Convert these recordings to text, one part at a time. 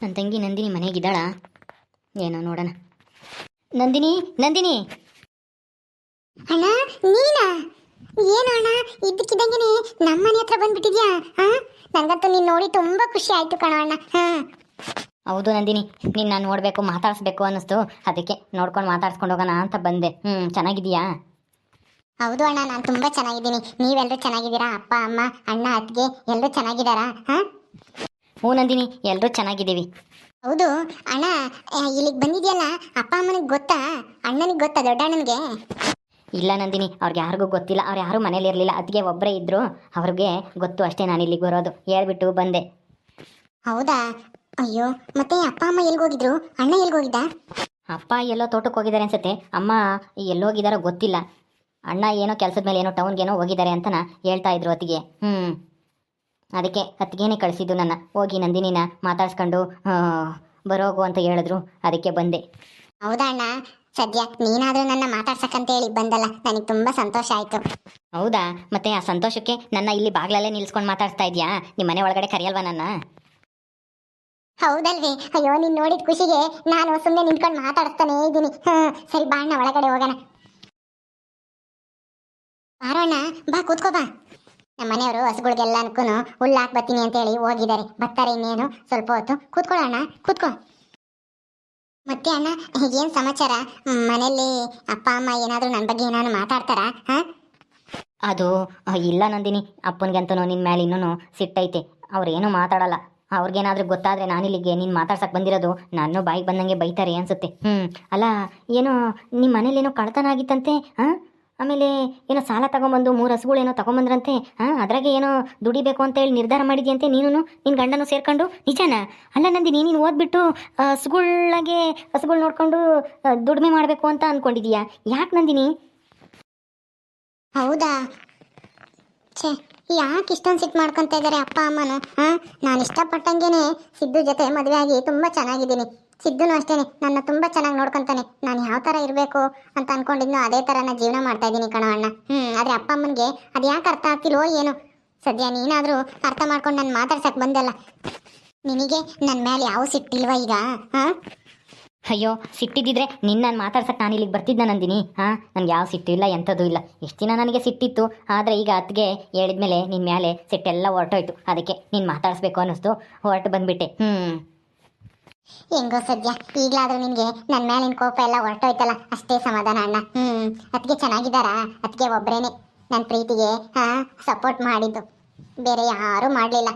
ನನ್ನ ತಂಗಿ ನಂದಿನಿ ಮನೆಗಿದ್ದಾಳಾ? ಏನೋ ನೋಡೋಣ. ನಂದಿನಿ ನಂದಿನಿ! ಅಣ್ಣ ನೀನಾ? ಏನು ಅಣ್ಣ ಇದ್ದಕ್ಕಿದ್ದಂಗೆನೆ ನಮ್ಮ ಮನೆ ಹತ್ರ ಬಂದ್ಬಿಟ್ಟಿದ್ಯಾ? ಹಾ ನನಗಂತೂ ನೀನು ನೋಡಿ ತುಂಬಾ ಖುಷಿ ಆಯ್ತು ಕಣ ಅಣ್ಣ. ಹಾ. ಹೌದು ನಂದಿನಿ ನೀನು ನಾನು ನೋಡಬೇಕು ಮಾತಾಡಿಸ್ಬೇಕು ಅನ್ನಿಸ್ತು. ಅದಕ್ಕೆ ನೋಡ್ಕೊಂಡು ಮಾತಾಡ್ಸ್ಕೊಂಡು ಹೋಗೋಣ ಅಂತ ಬಂದೆ. ಹ್ಞೂ ಚೆನ್ನಾಗಿದೀಯಾ ಹೌದು ಅಣ್ಣ ನಾನು ತುಂಬಾ ಚೆನ್ನಾಗಿದ್ದೀನಿ. ನೀವೆಲ್ಲರೂ ಚೆನ್ನಾಗಿದ್ದೀರಾ? ಅಪ್ಪ ಅಮ್ಮ ಅಣ್ಣ ಅತ್ತಿಗೆ ಎಲ್ಲರೂ ಚೆನ್ನಾಗಿದ್ದಾರಾ? ಹಾ? ಹ್ಞೂ ನಂದಿನಿ ಎಲ್ಲರೂ ಚೆನ್ನಾಗಿದ್ದೀವಿ. ಹೌದು ಅಣ್ಣ ಇಲ್ಲಿಗೆ ಬಂದಿದೆಯಲ್ಲ ಅಪ್ಪ ಅಮ್ಮನಿಗೆ ಗೊತ್ತಾ? ಅಣ್ಣನಿಗೆ ಗೊತ್ತಾ ದೊಡ್ಡ ಅಣ್ಣನಿಗೆ ಇಲ್ಲ ನಂದಿನಿ ಅವ್ರಿಗೆ ಯಾರಿಗೂ ಗೊತ್ತಿಲ್ಲ ಅವ್ರು ಯಾರೂ ಮನೇಲಿ ಇರಲಿಲ್ಲ ಅದಕ್ಕೆ ಒಬ್ಬರೇ ಇದ್ದರು ಅವ್ರಿಗೆ ಗೊತ್ತು ಅಷ್ಟೇ ನಾನು ಇಲ್ಲಿಗೆ ಬರೋದು ಹೇಳ್ಬಿಟ್ಟು ಬಂದೆ. ಹೌದಾ? ಅಯ್ಯೋ ಮತ್ತೆ ಅಪ್ಪ ಅಮ್ಮ ಎಲ್ಗೋಗಿದ್ರು ಅಣ್ಣ ಎಲ್ಗೋಗಿದ್ದ ಅಪ್ಪ ಎಲ್ಲೋ ತೋಟಕ್ಕೆ ಹೋಗಿದ್ದಾರೆ ಅನ್ಸುತ್ತೆ ಅಮ್ಮ ಎಲ್ಲೋಗಿದಾರೋ ಗೊತ್ತಿಲ್ಲ. ಅಣ್ಣ ಏನೋ ಕೆಲಸದ ಮೇಲೆ ಏನೋ ಟೌನ್ಗೇನೋ ಹೋಗಿದ್ದಾರೆ ಅಂತನ ಹೇಳ್ತಾ ಇದ್ರು ಅತ್ತಿಗೆ ಹ್ಞೂ ಅದಕ್ಕೆ ಅತ್ತಿಗೆನೇ ಕಳಿಸಿದ್ದು ನನ್ನ. ಹೋಗಿ ನಂದಿನಿನ ಮಾತಾಡ್ಸ್ಕೊಂಡು ಬರೋಗು ಅಂತ ಹೇಳಿದ್ರು. ಅದಕ್ಕೆ ಬಂದೆ. ಹೌದಾ ಅಣ್ಣ? ಸದ್ಯ ನೀನಾದರೂ ನನ್ನ ಮಾತಾಡ್ಸಕ್ಕಂತೇಳಿ ಬಂದಲ್ಲ. ನನಗೆ ತುಂಬ ಸಂತೋಷ ಆಯಿತು. ಹೌದಾ? ಮತ್ತೆ ಆ ಸಂತೋಷಕ್ಕೆ ನನ್ನ ಇಲ್ಲಿ ಬಾಗ್ಲಲ್ಲೇ ನಿಲ್ಸ್ಕೊಂಡು ಮಾತಾಡ್ತಾ ಇದೆಯಾ? ನಿಮ್ಮ ಮನೆ ಒಳಗಡೆ ಕರೆಯಲ್ವಾ ನನ್ನ? ಹೌದಲ್ರಿ ಅಯ್ಯೋ ನೀನು ನೋಡಿದ ಖುಷಿಗೆ ನಾನು ಸುಮ್ಮನೆ ನಿಂತ್ಕೊಂಡು ಮಾತಾಡಿಸ್ತಾನೆ ಇದ್ದೀನಿ. ಹಾಂ ಸರಿ ಬಾಣ್ಣ ಒಳಗಡೆ ಹೋಗೋಣ. ಬಾರೋಣ ಬಾ ಕೂತ್ಕೋ ಬಾ. ನಮ್ಮ ಮನೆಯವರು ಹಸುಗಳಿಗೆಲ್ಲ ಅನ್ಕೂನು ಹುಲ್ಲು ಅಂತ ಹೇಳಿ ಹೋಗಿದ್ದಾರೆ ಬರ್ತಾರೆ ಇನ್ನೇನು? ಸ್ವಲ್ಪ ಹೊತ್ತು. ಕೂತ್ಕೊಳ್ಳೋಣ ಕೂತ್ಕೋ. ಮತ್ತೆ ಅಣ್ಣ, ಏನ್ ಸಮಾಚಾರ? ಮನೆಯಲ್ಲಿ ಅಪ್ಪ, ಅಮ್ಮ ಏನಾದರೂ ನನ್ನ ಬಗ್ಗೆ ಏನಾದ್ರು ಮಾತಾಡ್ತಾರಾ? ಹಾ? ಅದು ಇಲ್ಲ ನಂದಿನಿ. ಅಪ್ಪನಿಗಂತೂ ನಿನ್ನ ಮೇಲೆ ಇನ್ನೂ ಸಿಟ್ಟೈತೆ. ಅವ್ರೇನು ಮಾತಾಡಲ್ಲ. ಅವ್ರಿಗೇನಾದ್ರೂ ಗೊತ್ತಾದ್ರೆ ನಾನಿಲ್ಲಿಗೆ ನೀನು ಮಾತಾಡ್ಸಕ್ಕೆ ಬಂದಿರೋದು ನಾನು ಬಾಯಿಗೆ ಬಂದಂಗೆ ಬೈತಾರೆ ಅನ್ಸುತ್ತೆ. ಹ್ಞೂ ಅಲ್ಲ, ಏನೋ ನಿಮ್ಮ ಮನೇಲಿ ಏನೋ ಕಳ್ತನ ಆಗಿತ್ತಂತೆ? ಹಾಂ? ಆಮೇಲೆ ಏನೋ ಸಾಲ ತಗೊಂಬಂದು ಮೂರು ಹಸುಗಳೇನೋ ತಗೊಂಬಂದ್ರಂತೆ ಹಾಂ ಅದ್ರಾಗೆ ಏನೋ ದುಡಿಬೇಕು ಅಂತ ಹೇಳಿ ನಿರ್ಧಾರ ಮಾಡಿದ್ಯಂತೆ ನೀನು ನಿನ್ನ ಗಂಡನೂ ಸೇರ್ಕೊಂಡು? ನಿಜಾನ? ಅಲ್ಲ ನಂದಿನಿ, ನೀನು ಓದ್ಬಿಟ್ಟು ಹಸುಗಳಾಗೆ ಹಸುಗಳು ನೋಡ್ಕೊಂಡು ದುಡಿಮೆ ಮಾಡಬೇಕು ಅಂತ ಅಂದ್ಕೊಂಡಿದೀಯಾ ಯಾಕೆ ನಂದಿನಿ? ಹೌದಾ? ಛೇ, ಯಾಕೆ ಇಷ್ಟೊಂದು ಸಿಟ್ಟು ಮಾಡ್ಕೊತ ಇದ್ದಾರೆ ಅಪ್ಪ, ಅಮ್ಮನ ಹಾ ನಾನು ಇಷ್ಟಪಟ್ಟಂಗೆ ಸಿದ್ದು ಜೊತೆ ಮದುವೆ ಆಗಿ ತುಂಬಾ ಚೆನ್ನಾಗಿದ್ದೀನಿ. ಸಿದ್ದುನು ಅಷ್ಟೇನೆ, ನನ್ನ ತುಂಬಾ ಚೆನ್ನಾಗಿ ನೋಡ್ಕೊಂತಾನೆ. ನಾನು ಯಾವ ಥರ ಇರಬೇಕು ಅಂತ ಅನ್ಕೊಂಡಿದ್ನೋ ಅದೇ ಥರ ನಾನು ಜೀವನ ಮಾಡ್ತಾ ಇದ್ದೀನಿ ಕಣೋ ಅಣ್ಣ. ಹ್ಮ್, ಆದ್ರೆ ಅಪ್ಪ ಅಮ್ಮನಿಗೆ ಅದು ಯಾಕೆ ಅರ್ಥ ಆಗ್ತಿಲ್ವೋ ಏನು. ಸದ್ಯ ನೀನಾದರೂ ಅರ್ಥ ಮಾಡ್ಕೊಂಡು ನಾನು ಮಾತಾಡ್ಸಕ್ ಬಂದಲ್ಲ. ನಿನಗೆ ನನ್ನ ಮೇಲೆ ಯಾವ ಸಿಟ್ಟಿಲ್ವಾ ಈಗ ಹಾ ಅಯ್ಯೋ, ಸಿಟ್ಟಿದ್ದಿದ್ರೆ ನಿನ್ನ ನಾನು ಮಾತಾಡ್ಸಕ್ಕೆ ನಾನು ಇಲ್ಲಿಗೆ ಬರ್ತಿದ್ದ ನಂದಿನಿ. ಹಾಂ ನನಗೆ ಯಾವ ಸಿಟ್ಟು ಇಲ್ಲ, ಎಂಥದ್ದು ಇಲ್ಲ. ಎಷ್ಟು ದಿನ ನನಗೆ ಸಿಟ್ಟಿತ್ತು, ಆದರೆ ಈಗ ಅತ್ತಿಗೆ ಹೇಳಿದ್ಮೇಲೆ ನಿನ್ನ ಮೇಲೆ ಸಿಟ್ಟೆಲ್ಲ ಹೊರಟೋಯ್ತು. ಅದಕ್ಕೆ ನೀನು ಮಾತಾಡಿಸ್ಬೇಕು ಅನ್ನಿಸ್ತು. ಹೊರಟು ಬಂದ್ಬಿಟ್ಟೆ. ಹ್ಞೂ ಹೆಂಗೋ ಸದ್ಯ, ಈಗಲಾದ್ರೂ ನಿಮಗೆ ನನ್ನ ಮೇಲಿನ ಕೋಪ ಎಲ್ಲ ಹೊರಟೋಯ್ತಲ್ಲ, ಅಷ್ಟೇ ಸಮಾಧಾನ ಅಣ್ಣ. ಹ್ಮ್ ಅದಕ್ಕೆ ಚೆನ್ನಾಗಿದ್ದಾರಾ? ಅದಕ್ಕೆ ಒಬ್ಬರೇನೆ ನನ್ನ ಪ್ರೀತಿಗೆ, ಹಾ ಸಪೋರ್ಟ್ ಮಾಡಿದ್ದು. ಬೇರೆ ಯಾರೂ ಮಾಡಲಿಲ್ಲ.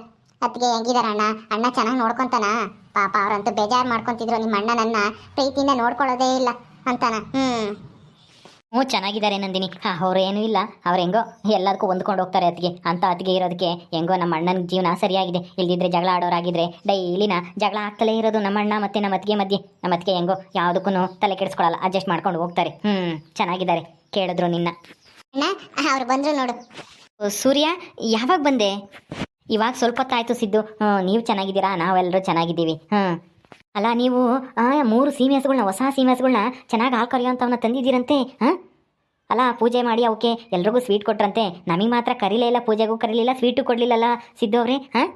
ಅದಕ್ಕೆ ಹೆಂಗಿದಾರ ಅಣ್ಣ? ಅಣ್ಣ ಚೆನ್ನಾಗಿ ನೋಡ್ಕೊಂತಾನ? ಪಾಪ ಅವರಂತೂ ಬೇಜಾರು ಮಾಡ್ಕೊತಿದ್ರು ನಿಮ್ಮ ಅಣ್ಣ ನನ್ನ ಪ್ರೀತಿಯಿಂದ ನೋಡ್ಕೊಳ್ಳೋದೇ ಇಲ್ಲ ಅಂತಾನ. ಹ್ಮ್. ಹ್ಞೂ ಚೆನ್ನಾಗಿದ್ದಾರೆ ನಂದಿನಿ. ಹಾಂ ಅವ್ರು ಏನೂ ಇಲ್ಲ. ಅವ್ರು ಹೆಂಗೋ ಎಲ್ಲದಕ್ಕೂ ಹೊಂದ್ಕೊಂಡು ಹೋಗ್ತಾರೆ ಅತ್ತಿಗೆ. ಅಂತ ಅತ್ತಿಗೆ ಇರೋದಕ್ಕೆ ಹೆಂಗೋ ನಮ್ಮ ಅಣ್ಣನ ಜೀವನ ಸರಿಯಾಗಿದೆ. ಇಲ್ದಿದ್ರೆ ಜಗಳ ಆಡೋರಾಗಿದ್ರೆ ಡೈಲಿನ ಜಗಳ ಆಗ್ತಲೇ ಇರೋದು ನಮ್ಮ ಅಣ್ಣ ಮತ್ತು ನಮ್ಮ ಅತ್ತಿಗೆ ಮಧ್ಯೆ. ನಮ್ಮ ಅತ್ತಿಗೆ ಹೆಂಗೋ ಯಾವುದಕ್ಕೂ ತಲೆ ಕೆಡಿಸ್ಕೊಳ್ಳಲ್ಲ ಅಡ್ಜಸ್ಟ್ ಮಾಡ್ಕೊಂಡು ಹೋಗ್ತಾರೆ. ಹ್ಞೂ ಚೆನ್ನಾಗಿದ್ದಾರೆ ಕೇಳಿದ್ರು ನಿನ್ನ. ಅಣ್ಣ ಅವ್ರು ಬಂದರು ನೋಡು. ಓ, ಸೂರ್ಯ ಯಾವಾಗ ಬಂದೆ? ಇವಾಗ ಸ್ವಲ್ಪ ಹೊತ್ತಾಯ್ತು ಸಿದ್ದು. ಹ್ಞೂ ನೀವು ಚೆನ್ನಾಗಿದ್ದೀರಾ? ನಾವೆಲ್ಲರೂ ಚೆನ್ನಾಗಿದ್ದೀವಿ. ಹ್ಞೂ ಅಲ್ಲ, ನೀವು ಮೂರು ಸೀಮೆ ಹೊಸ ಸೀಮೆ ಚೆನ್ನಾಗಿ ಹಾಲು ಕರೆಯೋಂಥವನ್ನ ತಂದಿದ್ದೀರಂತೆ ಹಾಂ ಅಲ್ಲ, ಪೂಜೆ ಮಾಡಿ ಅವಕ್ಕೆ ಎಲ್ರಿಗೂ ಸ್ವೀಟ್ ಕೊಟ್ರಂತೆ. ನಮಗೆ ಮಾತ್ರ ಕರೀಲೇ ಇಲ್ಲ, ಪೂಜೆಗೂ ಕರೀಲಿಲ್ಲ ಸ್ವೀಟು ಕೊಡಲಿಲ್ಲಲ್ಲ, ಸಿದ್ದು ಅವರೇ ಹಾಂ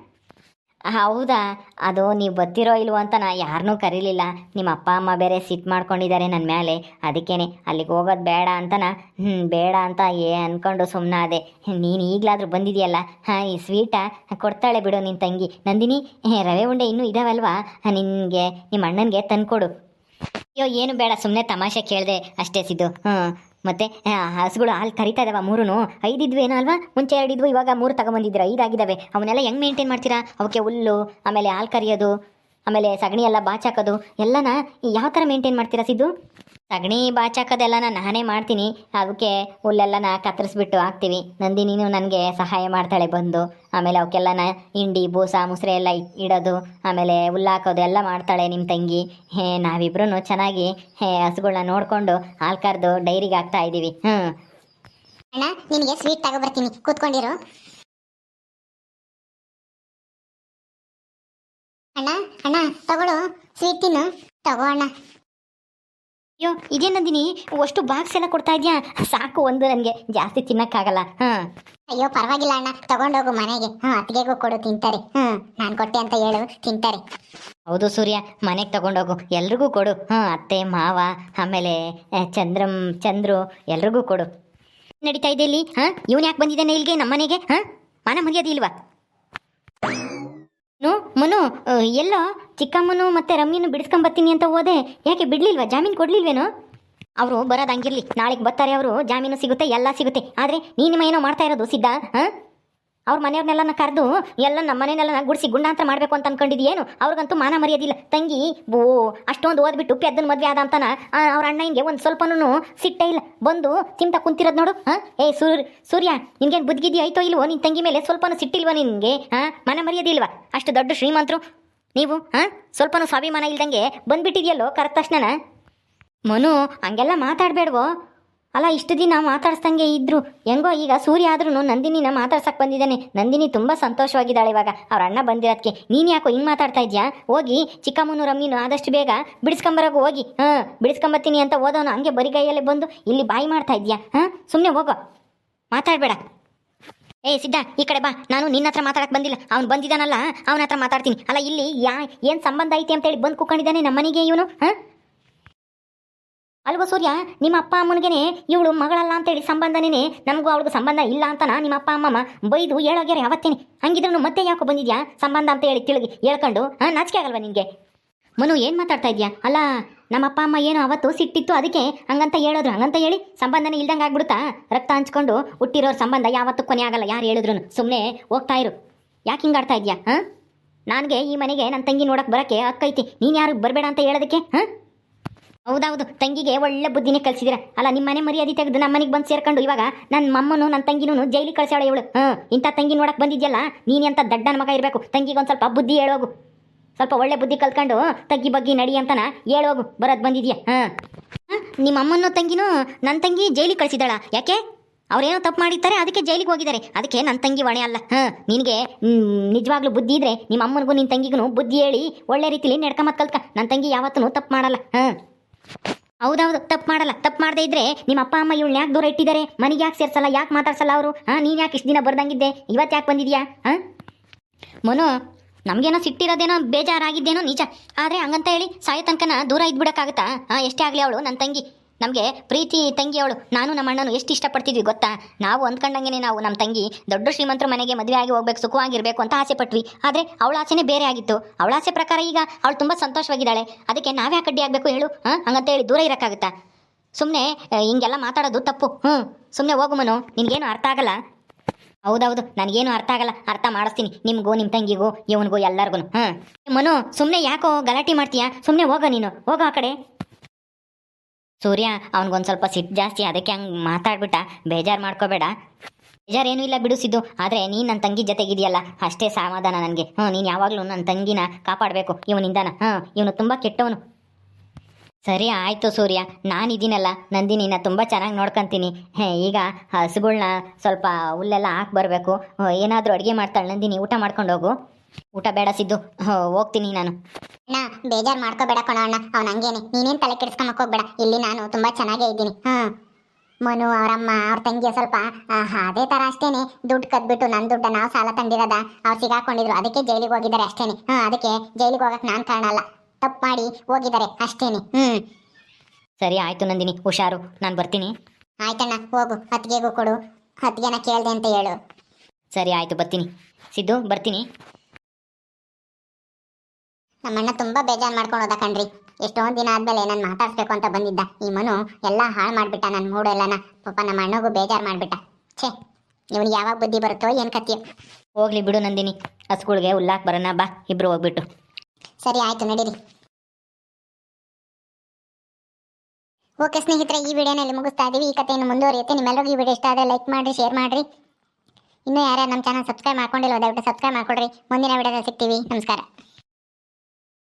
ಹೌದಾ? ಅದು ನೀವು ಬರ್ತಿರೋ ಇಲ್ವೋ ಅಂತ ನಾ ಯಾರನ್ನೂ ಕರೀಲಿಲ್ಲ. ನಿಮ್ಮ ಅಪ್ಪ, ಅಮ್ಮ ಬೇರೆ ಸಿಟ್ಟು ಮಾಡ್ಕೊಂಡಿದ್ದಾರೆ ನನ್ನ ಮೇಲೆ ಅದಕ್ಕೇನೆ, ಅಲ್ಲಿಗೆ ಹೋಗೋದು ಬೇಡ ಅಂತನ ಹ್ಞೂ ಬೇಡ ಅಂತ ಏ ಅಂದ್ಕೊಂಡು ಸುಮ್ಮನಾದೆ ನೀನು ಈಗಲಾದರೂ ಬಂದಿದೆಯಲ್ಲ? ಹಾಂ, ಈ ಸ್ವೀಟ? ಕೊಡ್ತಾಳೆ ಬಿಡು ನಿನ್ನ ತಂಗಿ. ನಂದಿನಿ ರವೆ ಉಂಡೆ ಇನ್ನೂ ಇದಾವಲ್ವಾ? ನಿನಗೆ ನಿಮ್ಮ ಅಣ್ಣನಿಗೆ ತಂದುಕೊಡು. ಅಯ್ಯೋ, ಏನು ಬೇಡ ಸುಮ್ಮನೆ ತಮಾಷೆ ಕೇಳಿದೆ ಅಷ್ಟೇ ಸಿದ್ದು. ಹ್ಞೂ ಮತ್ತೆ ಹಸುಗಳು ಹಾಲು ಕರಿತಾ ಇದಾವ ಮೂರೂ ಐದಿದ್ವು ಏನೋ ಅಲ್ವಾ? ಮುಂಚೆ ಎರಡಿದ್ವು ಇವಾಗ ಮೂರು ತಗೊಂಬಂದಿದ್ದೀರಾ? ಐದಾಗಿದ್ದಾವೆ ಅವನ್ನೆಲ್ಲ ಹೆಂಗೆ ಮೇಂಟೈನ್ ಮಾಡ್ತೀರಾ? ಅವಕ್ಕೆ ಹುಲ್ಲು, ಆಮೇಲೆ ಹಾಲು ಕರಿಯೋದು. ಆಮೇಲೆ ಸಗಣಿ ಎಲ್ಲ ಬಾಚಾಕೋದು ಎಲ್ಲನ ಯಾವ ಥರ ಮೇಂಟೈನ್ ಮಾಡ್ತೀರಾ ಸಿದ್ದು? ಸಗಣಿ ಬಾಚಾಕೋದೆಲ್ಲನ ನಾನೇ ಮಾಡ್ತೀನಿ. ಅದಕ್ಕೆ ಹುಲ್ಲೆಲ್ಲನ ಕತ್ತರಿಸ್ಬಿಟ್ಟು ಹಾಕ್ತೀವಿ. ನಂದಿನಿನೂ ನನಗೆ ಸಹಾಯ ಮಾಡ್ತಾಳೆ ಬಂದು. ಆಮೇಲೆ ಅವಕ್ಕೆಲ್ಲನ ಹಿಂಡಿ, ಬೂಸ, ಮುಸ್ರೆ ಎಲ್ಲ ಇಡೋದು. ಆಮೇಲೆ ಹುಲ್ಲು ಹಾಕೋದು ಎಲ್ಲ ಮಾಡ್ತಾಳೆ ನಿಮ್ಮ ತಂಗಿ. ಹೇ ನಾವಿಬ್ರು ಚೆನ್ನಾಗಿ, ಹೇ ಹಸುಗಳನ್ನ ನೋಡಿಕೊಂಡು ಹಾಲು ಕರೆದು ಡೈರಿಗೆ ಹಾಕ್ತಾ ಇದ್ದೀವಿ ಹ್ಞೂ ಅಣ್ಣ, ನಿನಗೆ ಸ್ವೀಟ್ ತಗೊಬರ್ತೀನಿ. ಕೂತ್ಕೊಂಡಿರು. ಅಣ್ಣ ಅಣ್ಣ, ತಗೊಳು. ಸ್ವೀಟ್ ತಿನ್ನು. ತಗೋ ಅಣ್ಣ. ಅಯ್ಯೋ, ಇದೇ ನಂದಿನಿ, ಅಷ್ಟು ಬಾಕ್ಸ್ ಎಲ್ಲ ಕೊಡ್ತಾ ಇದೆಯಾ? ಸಾಕು ಒಂದು ನನಗೆ. ಜಾಸ್ತಿ ತಿನ್ನಕ್ಕಾಗಲ್ಲ. ಹಾಂ. ಅಯ್ಯೋ, ಪರವಾಗಿಲ್ಲ ಅಣ್ಣ. ತಗೊಂಡೋಗು ಮನೆಗೆ. ಹಾಂ, ಅತ್ತಿಗೆಗೂ ಕೊಡು, ತಿಂತಾರೆ. ಹ್ಞೂ ನಾನು ಕೊಟ್ಟೆ ಅಂತ ಹೇಳು, ತಿಂತಾರೆ. ಹೌದು ಸೂರ್ಯ, ಮನೆಗೆ ತಗೊಂಡೋಗು. ಎಲ್ರಿಗೂ ಕೊಡು. ಹಾಂ, ಅತ್ತೆ, ಮಾವ, ಆಮೇಲೆ ಚಂದ್ರಂ, ಚಂದ್ರು, ಎಲ್ರಿಗೂ ಕೊಡು. ನಡೀತಾ ಇದೆ ಇಲ್ಲಿ? ಹಾಂ, ಇವನು ಯಾಕೆ ಬಂದಿದ್ದಾನೆ ಇಲ್ಲಿಗೆ ನಮ್ಮ ಮನೆಗೆ ಹಾಂ, ಮಾನ ಮರ್ಯಾದೆ ಇಲ್ವಾ? ಮನು ಎಲ್ಲೋ? ಚಿಕ್ಕಮ್ಮನು ಮತ್ತೆ ರಮ್ಯನು ಬಿಡಿಸ್ಕೊಂಬರ್ತೀನಿ ಅಂತ ಹೋದೆ. ಯಾಕೆ ಬಿಡ್ಲಿಲ್ವಾ? ಜಾಮೀನು ಕೊಡ್ಲಿಲ್ವೇನು? ಅವರು ಬರೋದಂಗಿರ್ಲಿ ನಾಳೆಗೆ ಬರ್ತಾರೆ ಅವರು. ಜಾಮೀನು ಸಿಗುತ್ತೆ, ಎಲ್ಲ ಸಿಗುತ್ತೆ. ಆದರೆ ನೀನು ಏನೋ ಮಾಡ್ತಾ ಇರೋದು, ಸಿದ್ಧ? ಹಾಂ? ಅವ್ರ ಮನೆಯವ್ರನ್ನೆಲ್ಲ ಕರೆದು ಎಲ್ಲ ನಮ್ಮ ಮನೆಯನ್ನೆಲ್ಲ ಗುಡಿಸಿ ಗುಂಡಾಂತರ ಮಾಡಬೇಕು ಅಂತ ಅನ್ಕೊಂಡಿದ್ಯೇನು? ಅವ್ರಿಗಂತೂ ಮಾನ ಮರ್ಯಾದಿಲ್ಲ. ತಂಗಿ, ಬೋ, ಅಷ್ಟೊಂದು ಓದ್ಬಿಟ್ಟು ಪೆದ್ದನ ಮದುವೆ ಆದ ಅಂತನ ಅವ್ರ ಅಣ್ಣನಿಗೆ ಒಂದು ಸ್ವಲ್ಪನೂ ಸಿಟ್ಟೇ ಇಲ್ಲ. ಬಂದು ಚಿಂತ ಕುಂತಿರೋದು ನೋಡು, ಹಾಂ? ಏ, ಸೂರ್, ಸೂರ್ಯ, ನಿನ್ಗೇನು ಬುದ್ಧಿಗಿದ್ದಿ ಆಯ್ತೋ ಇಲ್ವೋ? ನಿನ್ನ ತಂಗಿ ಮೇಲೆ ಸ್ವಲ್ಪನೂ ಸಿಟ್ಟಿಲ್ವಾ ನಿನಗೆ? ಹಾಂ? ಮನ ಮರ್ಯಾದಿಲ್ವಾ ಅಷ್ಟು ದೊಡ್ಡ ಶ್ರೀಮಂತರು. ನೀವು, ಹಾಂ? ಸ್ವಲ್ಪನೂ ಸ್ವಾಭಿಮಾನ ಇಲ್ದಂಗೆ ಬಂದ್ಬಿಟ್ಟಿದ್ಯಲ್ಲೋ ಕರೆದ ತಕ್ಷಣ ಮನು, ಹಂಗೆಲ್ಲ ಮಾತಾಡಬೇಡ್ವೋ. ಅಲ್ಲ, ಇಷ್ಟು ದಿನ ಮಾತಾಡ್ಸ್ದಂಗೆ ಇದ್ರು. ಹೆಂಗೋ ಈಗ ಸೂರ್ಯ ಆದ್ರೂ ನಂದಿನಿನ ಮಾತಾಡ್ಸಕ್ ಬಂದಿದ್ದಾನೆ. ನಂದಿನಿ ತುಂಬ ಸಂತೋಷವಾಗಿದ್ದಾಳೆ ಇವಾಗ. ಅವ್ರ ಅಣ್ಣ ಬಂದಿರೋದಕ್ಕೆ ನೀನು ಯಾಕೋ ಹಿಂಗೆ ಮಾತಾಡ್ತಾ ಇದ್ಯಾ? ಹೋಗಿ ಚಿಕ್ಕಮ್ಮನೂ ರಮ್ಮಿನೂ ಆದಷ್ಟು ಬೇಗ ಬಿಡಿಸ್ಕೊಂಬರೋಗು ಹೋಗಿ. ಹಾಂ, ಬಿಡಿಸ್ಕೊಂಬತ್ತೀನಿ ಅಂತ ಓದೋನು ಹಂಗೆ ಬರಿಗೈಯಲ್ಲೇ ಬಂದು ಇಲ್ಲಿ ಬಾಯಿ ಮಾಡ್ತಾ ಇದ್ಯಾ? ಹಾಂ ಸುಮ್ಮನೆ ಹೋಗೋ. ಮಾತಾಡಬೇಡ. ಏ ಸಿದ್ಧ, ಈ ಕಡೆ ಬಾ. ನಾನು ನಿನ್ನ ಹತ್ರ ಮಾತಾಡಕ್ಕೆ ಬಂದಿಲ್ಲ. ಅವ್ನು ಬಂದಿದ್ದಾನಲ್ಲ, ಅವನ ಹತ್ರ ಮಾತಾಡ್ತೀನಿ. ಅಲ್ಲ, ಇಲ್ಲಿ ಯಾ ಏನು ಸಂಬಂಧ ಐತಿ ಅಂತೇಳಿ ಬಂದು ಕೂಕೊಂಡಿದ್ದಾನೆ ನಮ್ಮನೆಗೆ ಇವನು? ಹಾಂ? ಅಲ್ವಾ ಸೂರ್ಯ? ನಿಮ್ಮ ಅಪ್ಪ ಅಮ್ಮನಿಗೆ ಇವಳು ಮಗಳಲ್ಲ ಅಂತೇಳಿ ಸಂಬಂಧನೇ ನಮಗೂ ಅವಳಿಗೂ ಸಂಬಂಧ ಇಲ್ಲ ಅಂತನ ನಿಮ್ಮ ಅಪ್ಪ ಅಮ್ಮಮ್ಮ ಬೈದು ಹೇಳೋಗ್ಯಾರ ಯಾವತ್ತೇನೆ ಹಂಗಿದ್ರು ಮತ್ತೆ ಯಾಕೋ ಬಂದಿದ್ಯಾ? ಸಂಬಂಧ ಅಂತ ಹೇಳಿ ತಿಳ್ಗಿ, ಹೇಳ್ಕೊಂಡು ಹಾಂ ನಾಚಿಕೆ ಆಗಲ್ವಾ ನಿನಗೆ? ಮನು, ಏನು ಮಾತಾಡ್ತಾ ಇದೆಯಾ? ಅಲ್ಲ, ನಮ್ಮ ಅಪ್ಪ ಅಮ್ಮ ಏನು ಅವತ್ತು ಸಿಟ್ಟಿತ್ತು, ಅದಕ್ಕೆ ಹಂಗಂತ ಹೇಳೋದ್ರು. ಹಂಗಂತ ಹೇಳಿ ಸಂಬಂಧನೇ ಇಲ್ದಂಗೆ ಆಗ್ಬಿಡುತ್ತಾ? ರಕ್ತ ಹಂಚ್ಕೊಂಡು ಹುಟ್ಟಿರೋರು ಸಂಬಂಧ ಯಾವತ್ತೂ ಕೊನೆ ಆಗಲ್ಲ, ಯಾರು ಹೇಳಿದ್ರು ಸುಮ್ಮನೆ ಹೋಗ್ತಾ ಇರು. ಯಾಕೆ ಹಿಂಗಾಡ್ತಾ ಇದ್ಯಾ, ಹಾಂ? ನನಗೆ ಈ ಮನೆಗೆ ನನ್ನ ತಂಗಿ ನೋಡಕ್ಕೆ ಬರೋಕ್ಕೆ ಅಕ್ಕೈತಿ ನೀನು ಯಾರು, ಬರಬೇಡ ಅಂತ ಹೇಳೋದಕ್ಕೆ, ಹಾಂ? ಹೌದೌದು, ತಂಗಿಗೆ ಒಳ್ಳೆ ಬುದ್ಧಿನೇ ಕಲ್ಸಿದಿರ. ಅಲ್ಲ ನಿಮ್ಮ ಮನೆ ಮರ್ಯಾದೆ ತೆಗೆದು ನಮ್ಮ ಮನೆಗೆ ಬಂದು ಸೇರ್ಕೊಂಡು ಇವಾಗ ನನ್ನ ಮಮ್ಮನು ನನ್ನ ತಂಗಿನೂ ಜೈಲಿಗೆ ಕಳ್ಸಾಳೆ ಇವಳು. ಹಾಂ ಇಂಥ ತಂಗಿ ನೋಡಕ್ ಬಂದಿದ್ಯಲ್ಲ, ನೀನು ಅಂತ ದಡ್ಡನ ಮಗ ಇರಬೇಕು. ತಂಗಿಗೆ ಒಂದು ಸ್ವಲ್ಪ ಬುದ್ಧಿ ಹೇಳೋಗು. ಸ್ವಲ್ಪ ಒಳ್ಳೆ ಬುದ್ಧಿ ಕಲ್ತ್ಕೊಂಡು ತಂಗಿ ಬಗ್ಗಿ ನಡಿ ಅಂತನ ಹೇಳೋಗು. ಬರೋದು ಬಂದಿದ್ಯಾ? ಹಾಂ ನಿಮ್ಮ ಅಮ್ಮನೂ ತಂಗಿನೂ ನನ್ನ ತಂಗಿ ಜೈಲಿಗೆ ಕಳ್ಸಿದಾಳ ಯಾಕೆ? ಅವರೇನೋ ತಪ್ಪು ಮಾಡಿರ್ತಾರೆ, ಅದಕ್ಕೆ ಜೈಲಿಗೆ ಹೋಗಿದ್ದಾರೆ. ಅದಕ್ಕೆ ನನ್ನ ತಂಗಿ ಹೊಣೆ ಅಲ್ಲ. ಹಾಂ, ನಿನಗೆ ನಿಜವಾಗ್ಲೂ ಬುದ್ಧಿ ಇದ್ರೆ ನಿಮ್ಮ ಅಮ್ಮನಿಗೂ ನಿನ್ನ ತಂಗಿಗೂ ಬುದ್ಧಿ ಹೇಳಿ ಒಳ್ಳೆ ರೀತಿಲಿ ನಡ್ಕೊಂಬತ್ ಕಲ್ತ್ಕ. ನನ್ನ ತಂಗಿ ಯಾವತ್ತೂ ತಪ್ಪು ಮಾಡಲ್ಲ. ಹಾಂ. ಹೌದೌದು, ತಪ್ಪು ಮಾಡಲ್ಲ. ತಪ್ಪು ಮಾಡದೇ ಇದ್ರೆ ನಿಮ್ಮ ಅಪ್ಪ, ಅಮ್ಮ ಇವಳು ಯಾಕೆ ದೂರ ಇಟ್ಟಿದ್ದಾರೆ? ಮನೆಗೆ ಯಾಕೆ ಸೇರ್ಸಲ್ಲ? ಯಾಕೆ ಮಾತಾಡ್ಸಲ್ಲ ಅವರು? ಹಾಂ, ನೀನು ಯಾಕೆ ಇಷ್ಟು ದಿನ ಬರ್ದಂಗಿದ್ದೆ? ಇವತ್ತು ಯಾಕೆ ಬಂದಿದ್ಯಾ? ಹಾಂ? ಮನು, ನಮಗೇನೋ ಸಿಟ್ಟಿರೋದೇನೋ ಬೇಜಾರಾಗಿದ್ದೇನೋ ನಿಜ ಆದರೆ ಹಂಗಂತ ಹೇಳಿ ಸಾಯೋ ತನಕನ ದೂರ ಇದ್ಬಿಡೋಕ್ಕಾಗತ್ತಾ? ಹಾಂ, ಎಷ್ಟೇ ಆಗಲಿ ಅವಳು ನನ್ನ ತಂಗಿ. ನಮಗೆ ಪ್ರೀತಿ ತಂಗಿ ಅವಳು ನಾನು ನಮ್ಮ ಅಣ್ಣನು ಎಷ್ಟು ಇಷ್ಟಪಡ್ತಿದ್ವಿ ಗೊತ್ತಾ? ನಾವು ಅಂದ್ಕೊಂಡಂಗೆ ನಾವು ನಮ್ಮ ತಂಗಿ ದೊಡ್ಡ ಶ್ರೀಮಂತರ ಮನೆಗೆ ಮದುವೆ ಆಗಿ ಹೋಗ್ಬೇಕು, ಸುಖವಾಗಿರಬೇಕು ಅಂತ ಆಸೆ ಪಟ್ವಿ. ಆದರೆ ಅವಳ ಆಸೆನೇ ಬೇರೆ ಆಗಿತ್ತು. ಅವಳ ಆಸೆ ಪ್ರಕಾರ ಈಗ ಅವಳು ತುಂಬ ಸಂತೋಷವಾಗಿದ್ದಾಳೆ. ಅದಕ್ಕೆ ನಾವೇ ಕಡ್ಡಿ ಆಗಬೇಕು ಹೇಳು? ಹಾಂ? ಹಂಗಂತ ಹೇಳಿ ದೂರ ಇರೋಕ್ಕಾಗುತ್ತಾ? ಸುಮ್ಮನೆ ಹಿಂಗೆಲ್ಲ ಮಾತಾಡೋದು ತಪ್ಪು. ಹ್ಞೂ. ಸುಮ್ಮನೆ ಹೋಗು ಮನು. ನಿನಗೇನು ಅರ್ಥ ಆಗಲ್ಲ? ಹೌದೌದು, ನನಗೇನು ಅರ್ಥ ಆಗಲ್ಲ. ಅರ್ಥ ಮಾಡಿಸ್ತೀನಿ. ನಿಮಗೂ ನಿಮ್ಮ ತಂಗಿಗೂ, ಇವನಿಗೂ ಎಲ್ಲರಿಗೂ ಹಾಂ. ಮನು ಸುಮ್ಮನೆ ಯಾಕೋ ಗಲಾಟೆ ಮಾಡ್ತೀಯಾ? ಸುಮ್ಮನೆ ಹೋಗೋ ನೀನು. ಹೋಗೋ ಆ ಕಡೆ. ಸೂರ್ಯ, ಅವನಿಗೊಂದು ಸ್ವಲ್ಪ ಸಿಟ್ಟು ಜಾಸ್ತಿ, ಅದಕ್ಕೆ ಹಂಗೆ ಮಾತಾಡ್ಬಿಟ್ಟ. ಬೇಜಾರು ಮಾಡ್ಕೋಬೇಡ. ಬೇಜಾರೇನು ಇಲ್ಲ ಬಿಡಿಸಿದ್ದು ಆದರೆ ನೀನು ನನ್ನ ತಂಗಿ ಜೊತೆಗಿದೆಯಲ್ಲ ಅಷ್ಟೇ ಸಮಾಧಾನ ನನಗೆ. ಹ್ಞೂ ನೀನು ಯಾವಾಗಲೂ ನನ್ನ ತಂಗಿನ ಕಾಪಾಡಬೇಕು, ಇವನಿಂದನ. ಹಾಂ ಇವನು ತುಂಬ ಕೆಟ್ಟವನು. ಸರಿ, ಆಯಿತು ಸೂರ್ಯ ನಾನಿದ್ದೀನಲ್ಲ ನಂದಿನಿನ ತುಂಬ ಚೆನ್ನಾಗಿ ನೋಡ್ಕೊತೀನಿ. ಹೇ, ಈಗ ಹಸುಗಳನ್ನ ಸ್ವಲ್ಪ ಹುಲ್ಲೆಲ್ಲ ಹಾಕಿ ಬರಬೇಕು. ಏನಾದರೂ ಅಡುಗೆ ಮಾಡ್ತಾಳೆ ನಂದಿನಿ, ಊಟ ಮಾಡ್ಕೊಂಡು ಹೋಗು. ಊಟ ಬೇಡ ಸಿದ್ದು. ಹೋಗ್ತೀನಿ ನಾನು. ಅಣ್ಣ, ಬೇಜಾರ್ ಮಾಡ್ಕೋಬೇಡ ಕಣ ಅಣ್ಣ. ಅವ್ನ ಹಂಗೇನೆ. ನೀನೇನ್ ತಲೆ ಕೆಡಿಸ್ಕೊಂಬಕ್ ಇಲ್ಲಿ ನಾನು ತುಂಬಾ ಚೆನ್ನಾಗೇ ಇದ್ದೀನಿ. ಹಾ. ಮನು, ಅವರಮ್ಮ, ಅವ್ರ ತಂಗಿಯ ಸ್ವಲ್ಪ ಅದೇ ತರ ಅಷ್ಟೇನೆ. ದುಡ್ಡು ಕದ್ಬಿಟ್ಟು ನನ್ನ ದುಡ್ಡ ನಾವು ಸಾಲ ತಂದಿರೋದ? ಅವ್ರು ಸಿಗಾಕೊಂಡಿದ್ರು. ಅದಕ್ಕೆ ಜೈಲಿಗೆ ಹೋಗಿದ್ದಾರೆ ಅಷ್ಟೇನೆ. ಹಾ, ಅದಕ್ಕೆ ಜೈಲಿಗೆ ಹೋಗಕ್ಕೆ ನಾನು ಕಾರಣ ಅಲ್ಲ. ತಪ್ಪು ಮಾಡಿ ಹೋಗಿದ್ದಾರೆ ಅಷ್ಟೇನೆ. ಹ್ಮ್. ಸರಿ, ಆಯಿತು ನಂದಿನಿ. ಹುಷಾರು. ನಾನು ಬರ್ತೀನಿ. ಆಯ್ತಣ್ಣ, ಹೋಗು. ಹತ್ತಿಗೆಗೂ ಕೊಡು. ಹತ್ತಿಗೆನ ಕೇಳ್ದೆ ಅಂತ ಹೇಳು. ಸರಿ, ಆಯಿತು. ಬರ್ತೀನಿ. ಸಿದ್ದು, ಬರ್ತೀನಿ. ನಮ್ಮಣ್ಣ ತುಂಬಾ ಬೇಜಾರ್ ಮಾಡ್ಕೊಂಡು ಹೋದ ಕಣ್ರಿ. ಎಷ್ಟೊಂದು ದಿನ ಆದ್ಮೇಲೆ ನಾನು ಮಾತಾಡ್ಸ್ಬೇಕು ಅಂತ ಬಂದಿದ್ದ. ಈ ಮನು ಎಲ್ಲ ಹಾಳು ಮಾಡ್ಬಿಟ್ಟ ನನ್ನ ಮೂಡೆಲ್ಲಾ ಪಾಪ ನಮ್ಮ ಅಣ್ಣಗೂ ಬೇಜಾರ್ ಮಾಡ್ಬಿಟ್ಟ. ಛೇ ಇವನಿಗೆ ಯಾವಾಗ ಬುದ್ಧಿ ಬರುತ್ತೋ ಏನ್ ಕತ್ತಿಯೋ ಹೋಗ್ಲಿ ಬಿಡು ನಂದಿನಿ. ಹಸುಗಳಿಗೆ ಉಲ್ಲಾಕ್ ಬರೋಣ ಬಾ ಇಬ್ರು ಹೋಗ್ಬಿಟ್ಟು. ಸರಿ ಆಯ್ತು ನಡೀರಿ. ಓಕೆ ಸ್ನೇಹಿತರೆ ಈ ವಿಡಿಯೋನಲ್ಲಿ ಮುಗಿಸ್ತಾ ಇದೀವಿ. ಈ ಕಥೆಯನ್ನು ಮುಂದುವರಿಯುತ್ತೆ. ನಿಮ್ಮೆಲ್ಲರಿಗೂ ಈ ವಿಡಿಯೋ ಇಷ್ಟ ಆದರೆ ಲೈಕ್ ಮಾಡಿರಿ ಶೇರ್ ಮಾಡಿರಿ. ಇನ್ನೂ ಯಾರ್ಯಾರು ನಮ್ಮ ಚಾನಲ್ ಸಬ್ಸ್ಕ್ರೈಬ್ ಮಾಡ್ಕೊಂಡಿಲ್ಲ ದಯವಿಟ್ಟು ಸಬ್ಸ್ಕ್ರೈಬ್ ಮಾಡ್ಕೊಡ್ರಿ. ಮುಂದಿನ ವಿಡಿಯೋದಲ್ಲಿ ಸಿಗ್ತೀವಿ. ನಮಸ್ಕಾರ.